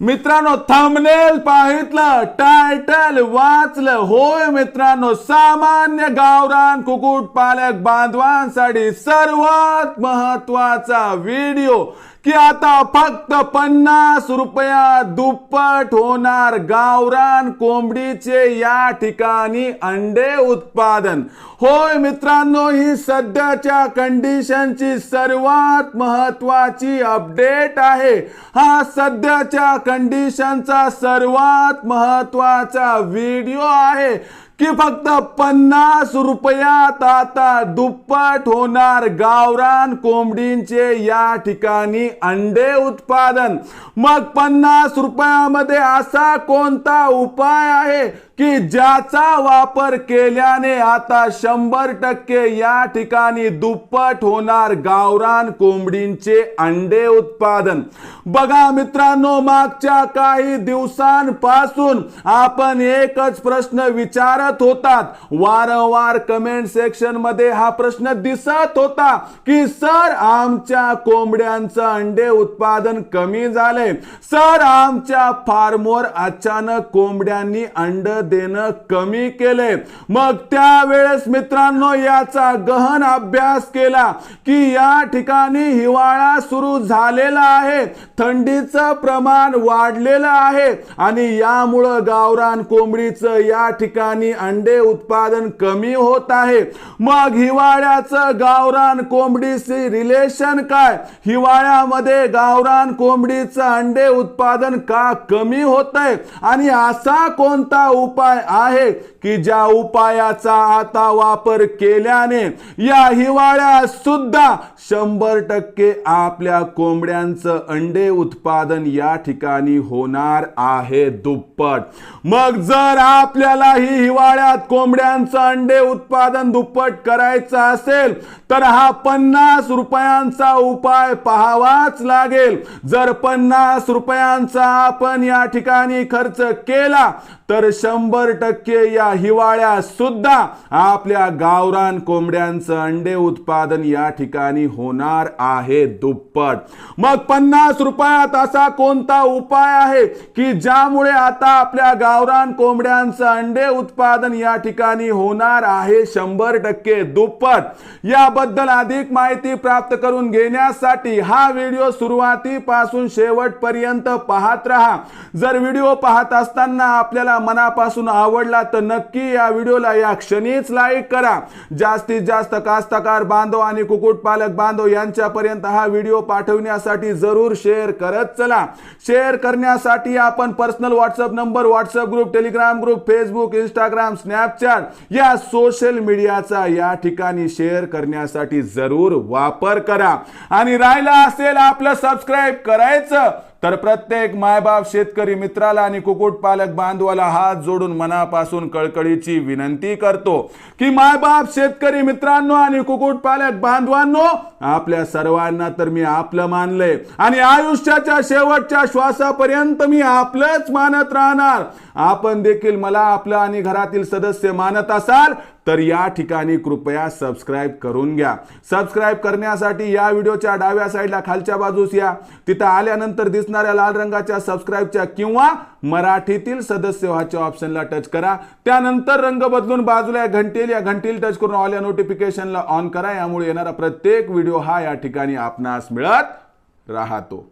मित्रांनो thumbnail पाहितलं title वाचलं. होय मित्रांनो सामान्य गावरान कुकुट पालक बांधवांसाठी सर्वात महत्त्वाचा व्हिडिओ की आता फक्त पन्नास रुपया दुप्पट होणार गावरान कोंबडीचे या ठिकाणी अंडे उत्पादन. होय मित्रांनो ही सध्याच्या कंडिशनची सर्वात महत्वाची अपडेट आहे. हा सध्याच्या कंडिशनचा सर्वात महत्त्वाचा व्हिडिओ आहे. की फक्त पन्नास रुपयात आता दुप्पट होणार गावरान कोंबडींचे या ठिकाणी अंडे उत्पादन. मग पन्नास रुपयामध्ये असा कोणता उपाय आहे? की ज्याचा वापर केल्याने आता शंभर टक्के या ठिकाणी दुप्पट होणार गावरान कोंबडींचे अंडे उत्पादन. बघा मित्रांनो मागच्या काही दिवसांपासून आपण एकच प्रश्न विचारत होतात. वारंवार कमेंट सेक्शनमध्ये हा प्रश्न दिसत होता की सर आमच्या कोंबड्यांचं अंडे उत्पादन कमी झाले सर आमच्या फार्मवर अचानक कोंबड्यांनी अंड देणं कमी केलंय. मग त्यावेळेस मित्रांनो याचा गहन अभ्यास केला की या ठिकाणी हिवाळा सुरू झालेला आहे. थंडीचं प्रमाण वाढलेलं आहे आणि यामुळं गावरान कोंबडीचं या ठिकाणी अंडे उत्पादन कमी होत आहे. मग हिवाळ्याचं गावरान कोंबडीशी रिलेशन काय? हिवाळ्यामध्ये गावरान कोंबडीचं अंडे उत्पादन का कमी होत आहे आणि असा कोणता उपाय आहे की ज्या उपायाचा आता वापर केल्याने या हिवाळ्यात सुद्धा शंभर टक्के आपल्या कोंबड्यांचं अंडे उत्पादन या ठिकाणी होणार आहे दुप्पट. मग जर आपल्याला ही हिवाळ्यात कोंबड्यांचं अंडे उत्पादन दुप्पट करायचं असेल तर हा पन्नास रुपयांचा उपाय पाहावाच लागेल. जर पन्नास रुपयांचा आपण या ठिकाणी खर्च केला तर शंभर टक्के या हिवाळ्यात सुद्धा आपल्या गावरान कोंबड्यांचं अंडे उत्पादन या ठिकाणी होणार आहे दुप्पट. मग पन्नास रुपयात असा कोणता उपाय आहे की ज्यामुळे आता आपल्या गावरान कोंबड्यांचं अंडे उत्पादन या ठिकाणी होणार आहे शंभर टक्के दुप्पट? याबद्दल अधिक माहिती प्राप्त करून घेण्यासाठी हा व्हिडिओ सुरुवातीपासून शेवटपर्यंत पाहत राहा. जर व्हिडिओ पाहत असताना आपल्याला मनापासून आवडला तर नक्की या व्हिडिओला या क्षणीच लाईक करा. जास्तीत जास्त कास्तकार बांधव आणि कुक्कुटपालक बांधव यांच्यापर्यंत हा व्हिडिओ पाठवण्यासाठी जरूर शेअर करत चला. शेअर करण्यासाठी आपण personal WhatsApp number WhatsApp group Telegram group Facebook Instagram Snapchat या सोशल मीडियाचा या ठिकाणी शेअर करण्यासाठी जरूर वापर करा. आणि राहिला असेल आपलं सबस्क्राईब करायचं तर प्रत्येक मायबाप शेतकरी मित्राला आणि कुक्कुटपालक बांधवाला हात जोडून मनापासून कळकळीची विनंती करतो की मायबाप शेतकरी मित्रांनो आणि कुक्कुटपालक बांधवांनो आपल्या सर्वांना तर मी आपलं मानलंय आणि आयुष्याच्या शेवटच्या श्वासापर्यंत मी आपलंच मानत राहणार. आपण देखील मला आपलं आणि घरातील सदस्य मानत असाल तर या ठिकाणी कृपया सबस्क्राईब करून घ्या. सबस्क्राईब करण्यासाठी या व्हिडिओच्या डाव्या साईडला खालच्या बाजूस या. तिथं आल्यानंतर दिसणाऱ्या लाल रंगाच्या सबस्क्राईबच्या किंवा मराठीतील सदस्य व्हाच्या ऑप्शनला टच करा. त्यानंतर रंग बदलून बाजूला या घंटेल या घंटील टच करून ऑल या नोटिफिकेशनला ऑन करा. यामुळे येणारा प्रत्येक व्हिडिओ हा या ठिकाणी आपणास मिळत राहतो.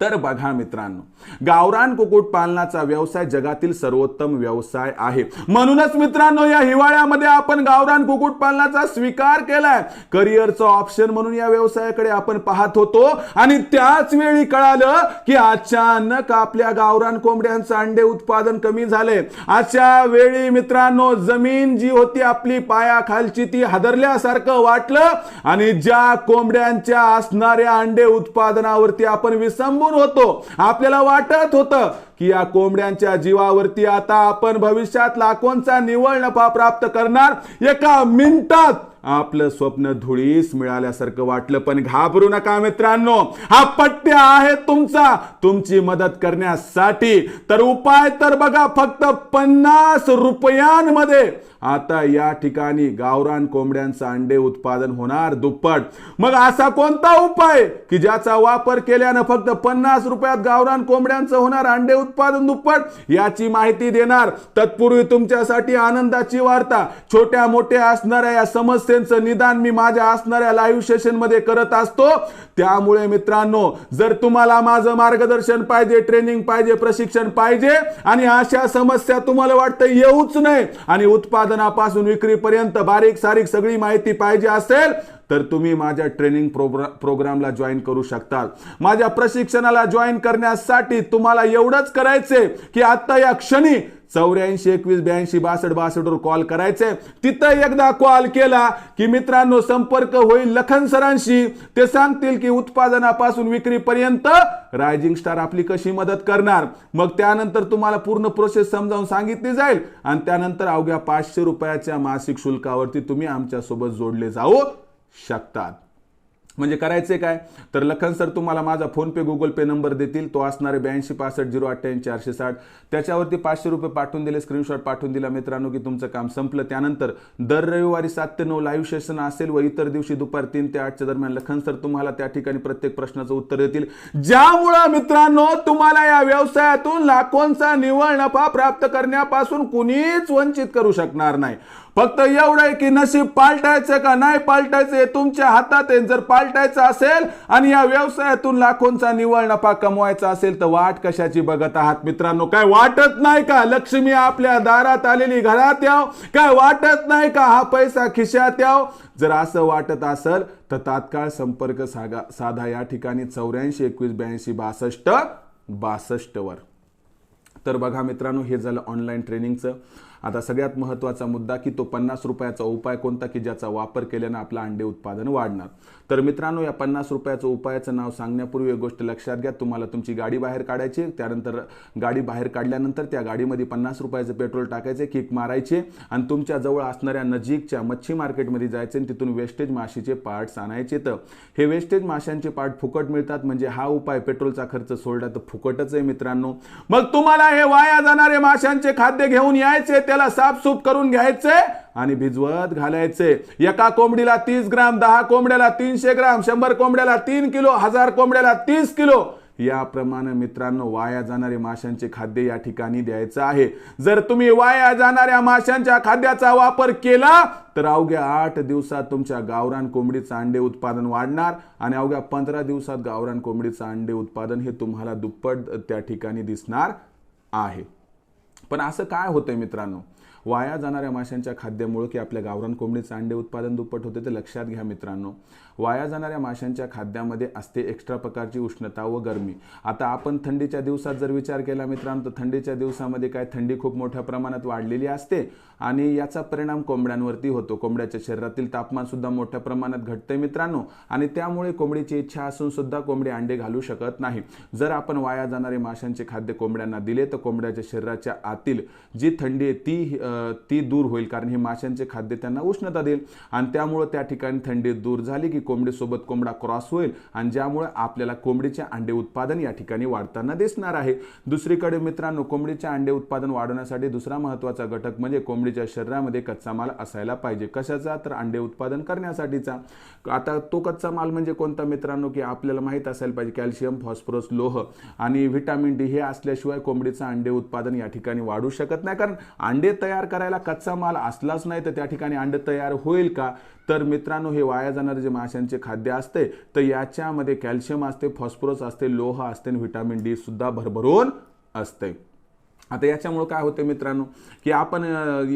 तर बघा मित्रांनो गावरान कुकुट पालनाचा व्यवसाय जगातील सर्वोत्तम व्यवसाय आहे. म्हणूनच मित्रांनो या हिवाळ्यामध्ये आपण गावरान कुकुट पालनाचा स्वीकार केलाय. करिअरचं ऑप्शन म्हणून या व्यवसायाकडे आपण पाहत होतो. आणि त्याच वेळी कळालं की अचानक आपल्या गावरान कोंबड्यांचं अंडे उत्पादन कमी झाले. अशा वेळी मित्रांनो जमीन जी होती आपली पायाखालची ती हादरल्यासारखं वाटलं. आणि ज्या कोंबड्यांच्या असणाऱ्या अंडे उत्पादनावरती आपण विसंबून होतो. आपल्याला वाटत होतं की या कोंबड्यांच्या जीवावरती आता आपण भविष्यात लाखोंचा निवळ नफा प्राप्त करणार. एका मिनिटात आपलं स्वप्न धुळीस मिळाल्यासारखं वाटलं पण घाबरू नका मित्रांनो. हा पट्ट्या आहे तुमचा. तुमची मदत करण्यासाठी तर उपाय तर बघा फक्त पन्नास रुपयांमध्ये. आता या ठिकाणी गावरान कोंबड्यांचं अंडे उत्पादन होणार दुप्पट. मग असा कोणता उपाय की ज्याचा वापर केल्यानं फक्त पन्नास रुपयात गावरान कोंबड्यांचं होणार अंडे उत्पादन दुप्पट? याची माहिती देणार. तत्पूर्वी तुमच्यासाठी आनंदाची वार्ता. छोट्या मोठ्या असणाऱ्या या समस्यांचं निदान मी माझ्या असणाऱ्या लाईव्ह सेशनमध्ये करत असतो. त्यामुळे मित्रांनो जर तुम्हाला माझं मार्गदर्शन पाहिजे ट्रेनिंग पाहिजे प्रशिक्षण पाहिजे आणि अशा समस्या तुम्हाला वाटतं येऊच नाही आणि उत्पादनापासून विक्रीपर्यंत बारीक सारीक सगळी माहिती पाहिजे असेल तर तुम्ही माझ्या ट्रेनिंग प्रोग्रा प्रोग्रामला जॉईन करू शकता माझ्या प्रशिक्षणाला जॉईन करण्यासाठी तुम्हाला एवढंच करायचे की आता या क्षणी चौऱ्याऐंशी एकवीस ब्याऐंशी बासष्ट बासष्टवर कॉल करायचे तिथं एकदा कॉल केला की मित्रांनो संपर्क होईल लखन सरांशी. ते सांगतील की उत्पादनापासून विक्रीपर्यंत रायझिंग स्टार आपली कशी मदत करणार? मग त्यानंतर तुम्हाला पूर्ण प्रोसेस समजावून सांगितली जाईल. आणि त्यानंतर अवघ्या पाचशे रुपयाच्या मासिक शुल्कावरती तुम्ही आमच्यासोबत जोडले जाऊ. शकतात. म्हणजे करायचे काय? तर लखन सर तुम्हाला माझा PhonePe Google Pay number देतील. तो असणारे ब्याऐंशी पासष्ट झिरो अठ्ठ्याऐंशी चारशे साठ. त्याच्यावरती पाचशे रुपये पाठवून दिले स्क्रीनशॉट पाठवून दिला मित्रांनो की तुमचं काम संपलं. त्यानंतर दर रविवारी सात ते नऊ लाईव्ह सेशन असेल व इतर दिवशी दुपार तीन ते आठच्या दरम्यान लखन सर तुम्हाला त्या ठिकाणी प्रत्येक प्रश्नाचं उत्तर देतील. ज्यामुळं मित्रांनो तुम्हाला या व्यवसायातून लाखोंचा निव्वळ नफा प्राप्त करण्यापासून कुणीच वंचित करू शकणार नाही. फक्त एवढं आहे की नशीब पालटायचं का नाही पालटायचं तुमच्या हातात आहे. जर पालटायचं असेल आणि या व्यवसायातून लाखोंचा निवळ नफा कमवायचा असेल तर वाट कशाची बघत आहात मित्रांनो? काय वाटत नाही का? लक्ष्मी आपल्या दारात आलेली घरात याव? काय वाटत नाही का हा पैसा खिशात याव? जर असं वाटत असेल तर तात्काळ संपर्क सागा साधा. या ठिकाणी चौऱ्याऐंशी एकवीस ब्याऐंशी बासष्ट बासष्टवर. तर बघा मित्रांनो हे झालं ऑनलाईन ट्रेनिंगचं आता सगळ्यात महत्त्वाचा मुद्दा की तो पन्नास रुपयाचा उपाय कोणता की ज्याचा वापर केल्यानं आपलं अंडे उत्पादन वाढणार. तर मित्रांनो या पन्नास रुपयाचं उपायाचं नाव सांगण्यापूर्वी एक गोष्ट लक्षात घ्या. तुम्हाला तुमची गाडी बाहेर काढायची त्यानंतर गाडी बाहेर काढल्यानंतर त्या गाडीमध्ये पन्नास रुपयाचं पेट्रोल टाकायचे किक मारायचे आणि तुमच्या जवळ असणाऱ्या नजीकच्या मच्छी मार्केटमध्ये जायचे आणि तिथून वेस्टेज माशीचे पार्ट्स आणायचे. तर हे वेस्टेज माशांचे पार्ट फुकट मिळतात म्हणजे हा उपाय पेट्रोलचा खर्च सोडला तर फुकटच आहे मित्रांनो. मग तुम्हाला हे वाया जाणारे माशांचे खाद्य घेऊन यायचे त्याला साफसूफ करून घ्यायचे आणि भिजवत घालायचे. एका कोंबडीला तीस ग्राम दहा कोंबड्याला तीनशे ग्राम शंभर कोंबड्याला तीन किलो हजार कोंबड्याला तीस किलो. याप्रमाणे मित्रांनो वाया जाणारे माशांचे खाद्य या ठिकाणी द्यायचं आहे. जर तुम्ही वाया जाणाऱ्या माशांच्या खाद्याचा वापर केला तर अवघ्या आठ दिवसात तुमच्या गावरान कोंबडीचं अंडे उत्पादन वाढणार आणि अवघ्या पंधरा दिवसात गावरान कोंबडीचं अंडे उत्पादन हे तुम्हाला दुप्पट त्या ठिकाणी दिसणार आहे. पण असं काय होतंय मित्रांनो? वाया जाणाऱ्या माशांच्या खाद्यामुळे की आपल्या गावरान कोंबडीचं अंडे उत्पादन दुप्पट होते ते लक्षात घ्या मित्रांनो. वाया जाणाऱ्या माशांच्या खाद्यामध्ये असते एक्स्ट्रा प्रकारची उष्णता व गरमी. आता आपण थंडीच्या दिवसात जर विचार केला मित्रांनो तर थंडीच्या दिवसामध्ये काय थंडी खूप मोठ्या प्रमाणात वाढलेली असते आणि याचा परिणाम कोंबड्यांवरती होतो. कोंबड्याच्या शरीरातील तापमान सुद्धा मोठ्या प्रमाणात घटते मित्रांनो आणि त्यामुळे कोंबडीची इच्छा असून सुद्धा कोंबडी अंडे घालू शकत नाही. जर आपण वाया जाणारे माशांचे खाद्य कोंबड्यांना दिले तर कोंबड्याच्या शरीराच्या आतील जी थंडी आहे ती ती दूर होईल कारण हे माशांचे खाद्य त्यांना उष्णता देईल आणि त्यामुळे त्या ठिकाणी थंडी दूर झाली की कोंबडीसोबत कोंबडा क्रॉस होईल आणि ज्यामुळे आपल्याला कोंबडीचे अंडे उत्पादन या ठिकाणी वाढताना दिसणार आहे. दुसरीकडे मित्रांनो कोंबडीचे अंडे उत्पादन वाढवण्यासाठी दुसरा महत्त्वाचा घटक म्हणजे कोंबडीच्या शरीरामध्ये कच्चा माल असायला पाहिजे. कशाचा? तर अंडे उत्पादन करण्यासाठीचा. आता तो कच्चा माल म्हणजे कोणता मित्रांनो? की आपल्याला माहीत असायला पाहिजे कॅल्शियम फॉस्फरस लोह आणि व्हिटॅमिन डी हे असल्याशिवाय कोंबडीचं अंडे उत्पादन या ठिकाणी वाढू शकत नाही. कारण अंडे तयार करायला कच्चा माल असलाच नाही तर त्या ठिकाणी अंडे तयार होईल का? तर मित्रांनो हे वाया जाणारे जे माशांचे खाद्य असते तर याच्यामध्ये कॅल्शियम असते फॉस्फरस असते लोह असते आणि व्हिटॅमिन डी सुद्धा भरभरून असते. आता याच्यामुळं काय होतं मित्रांनो की आपण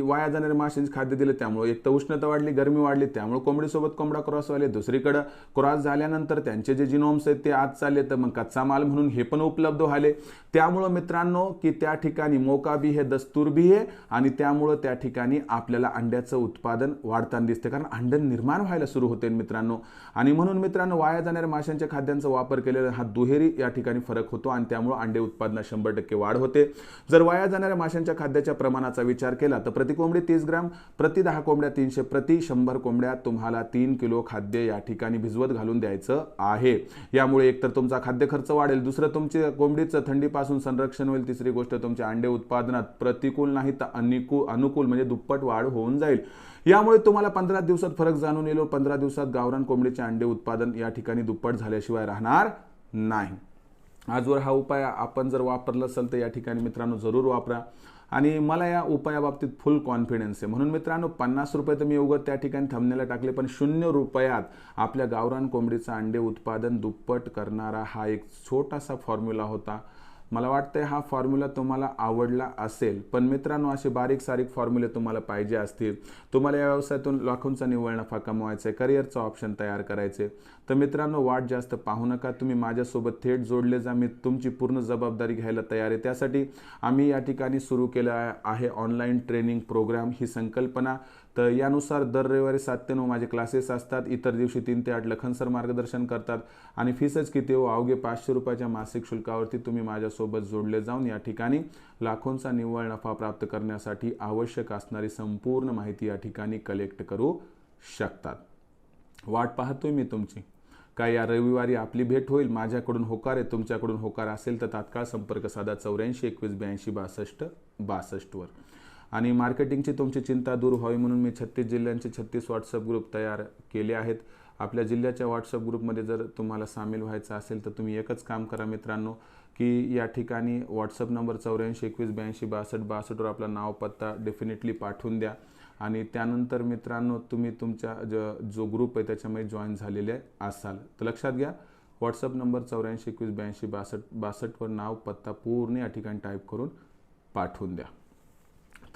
वाया जाणारे माशांचे खाद्य दिलं त्यामुळं एक तर उष्णता वाढली गरमी वाढली त्यामुळे कोंबडीसोबत कोंबडा क्रॉस व्हायले दुसरीकडं क्रॉस झाल्यानंतर त्यांचे जे जिनोम्स आहेत ते आज चालले तर मग कच्चा माल म्हणून हे पण उपलब्ध व्हायले. त्यामुळं मित्रांनो की त्या ठिकाणी मोका बी हे दस्तूर बी आहे आणि त्यामुळं त्या ठिकाणी आपल्याला अंड्याचं उत्पादन वाढताना दिसते कारण अंडं निर्माण व्हायला सुरू होते मित्रांनो. आणि म्हणून मित्रांनो वाया जाणाऱ्या माशांच्या खाद्यांचा वापर केलेला हा दुहेरी या ठिकाणी फरक होतो आणि त्यामुळं अंडे उत्पादनात शंभर टक्के वाढ होते. जर वाया जाणाऱ्या माशांच्या खाद्याच्या प्रमाणाचा विचार केला तर प्रति कोंबडी तीस ग्राम प्रति दहा कोंबड्या तीनशे प्रति शंभर कोंबड्या तुम्हाला तीन किलो खाद्य या ठिकाणी भिजवत घालून द्यायचं आहे. यामुळे एकतर तुमचा खाद्य खर्च वाढेल दुसरं तुमचे कोंबडीचं थंडीपासून संरक्षण होईल तिसरी गोष्ट तुमच्या अंडे उत्पादनात प्रतिकूल नाही तर अनिकू अनुकूल म्हणजे दुप्पट वाढ होऊन जाईल. यामुळे तुम्हाला पंधरा दिवसात फरक जाणून येईल पंधरा दिवसात गावरान कोंबडीचे अंडे उत्पादन या ठिकाणी दुप्पट झाल्याशिवाय राहणार नाही. आजवर हा उपाय आपण जर वापरला असेल तर या ठिकाणी मित्रांनो जरूर वापरा. आणि मला या उपायाबाबतीत फुल कॉन्फिडन्स आहे. म्हणून मित्रांनो पन्नास रुपये तर मी उगत त्या ठिकाणी थांबण्याला टाकले पण शून्य रुपयात आपल्या गावरान कोंबडीचं अंडे उत्पादन दुप्पट करणारा हा एक छोटासा फॉर्म्युला होता. मला वाटतं हा फॉर्म्युला तुम्हाला आवडला असेल. पण मित्रांनो असे बारीक सारीक फॉर्म्युले तुम्हाला पाहिजे असतील. तुम्हाला या व्यवसायातून लाखोंचा निव्वळ नफा कमवायचा आहे करिअरचं ऑप्शन तयार करायचे तर मित्रांनो वाट जास्त पाहू नका. तुम्ही माझ्यासोबत थेट जोडले जा. मी तुमची पूर्ण जबाबदारी घ्यायला तयार आहे. त्यासाठी आम्ही या ठिकाणी सुरू केलं आहे ऑनलाईन ट्रेनिंग प्रोग्राम ही संकल्पना तर यानुसार दर रविवारी सात ते नऊ माझे क्लासेस असतात. इतर दिवशी तीन ते आठ लखनसर मार्गदर्शन करतात. आणि फीसच किती हो? अवघे पाचशे रुपयाच्या मासिक शुल्कावरती तुम्ही माझ्यासोबत जोडले जाऊन या ठिकाणी लाखोंचा निव्वळ नफा प्राप्त करण्यासाठी आवश्यक असणारी संपूर्ण माहिती या ठिकाणी कलेक्ट करू शकतात. वाट पाहतोय मी तुमची. काय या रविवारी आपली भेट होईल? माझ्याकडून होकार आहे. तुमच्याकडून होकार असेल तर तात्काळ संपर्क साधा चौऱ्याऐंशी एकवीस ब्याऐंशी बासष्ट बासष्टवर. आणि मार्केटिंगची तुमची चिंता दूर व्हावी म्हणून मी छत्तीस जिल्ह्यांचे छत्तीस व्हॉट्सअप ग्रुप तयार केले आहेत. आपल्या जिल्ह्याच्या व्हॉट्सअप ग्रुपमध्ये जर तुम्हाला सामील व्हायचं असेल तर तुम्ही एकच काम करा मित्रांनो की या ठिकाणी व्हॉट्सअप नंबर चौऱ्याऐंशी एकवीस ब्याऐंशी बासष्ट बासष्टवर आपला नाव पत्ता डेफिनेटली पाठवून द्या. आणि त्यानंतर मित्रांनो तुम्ही तुमच्या ज जो ग्रुप आहे त्याच्यामध्ये जॉईन झालेले असाल. तर लक्षात घ्या व्हॉट्सअप नंबर चौऱ्याऐंशी एकवीस ब्याऐंशी बासष्ट बासष्टवर नाव पत्ता पूर्ण या ठिकाणी टाईप करून पाठवून द्या.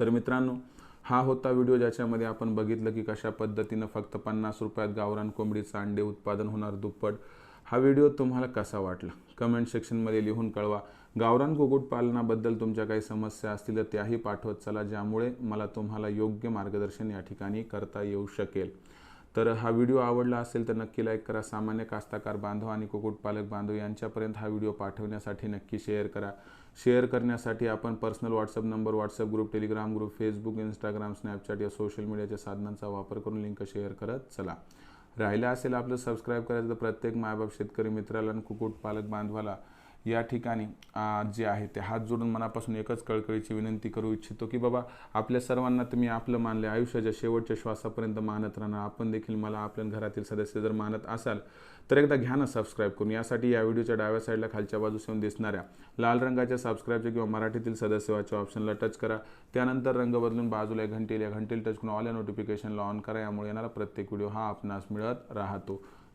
तर मित्रांनो हा होता व्हिडिओ ज्याच्यामध्ये आपण बघितलं की कशा पद्धतीनं फक्त पन्नास रुपयात गावरान कोंबडीचं अंडे उत्पादन होणार दुप्पट. हा व्हिडिओ तुम्हाला कसा वाटला? कमेंट सेक्शनमध्ये लिहून कळवा. गावरान कुक्कुटपालनाबद्दल तुमच्या काही समस्या असतील तर त्याही पाठवत चला ज्यामुळे मला तुम्हाला योग्य मार्गदर्शन या ठिकाणी करता येऊ शकेल. तर हा व्हिडिओ आवडला असेल तर नक्की लाईक करा सामान्य कास्ताकार बांधव आणि कुक्कुटपालक बांधव यांच्यापर्यंत हा व्हिडिओ पाठवण्यासाठी नक्की शेअर करा. शेअर करण्यासाठी आपण personal WhatsApp number WhatsApp group Telegram group Facebook Instagram Snapchat या सोशल मीडियाच्या साधनांचा वापर करून लिंक शेअर करत चला. राहिलं असेल आपलं सबस्क्राईब करायचं तर प्रत्येक मायबाप शेतकरी मित्राला आणि कुक्कुटपालक बांधवाला या ठिकाणी जे आहे ते हात जोडून मनापासून एकच कळकळीची विनंती करू इच्छितो की बाबा आपल्या सर्वांना तुम्ही आपलं मानले आयुष्याच्या शेवटच्या श्वासापर्यंत मानत राहणार आपण देखील मला आपल्या घरातील सदस्य जर मानत असाल तर एकदा घ्या ना सबस्क्राईब करून. यासाठी या व्हिडिओच्या डाव्या साईडला खालच्या बाजूस येऊन दिसणाऱ्या लाल रंगाच्या सबस्क्राईबच्या किंवा मराठीतील सदस्यवाच्या ऑप्शनला टच करा. त्यानंतर रंग बदलून बाजूला घंटेल या घंटेल टच करून ऑल या नोटिफिकेशनला ऑन करा. यामुळे येणारा प्रत्येक व्हिडिओ हा आपणास मिळत राहतो.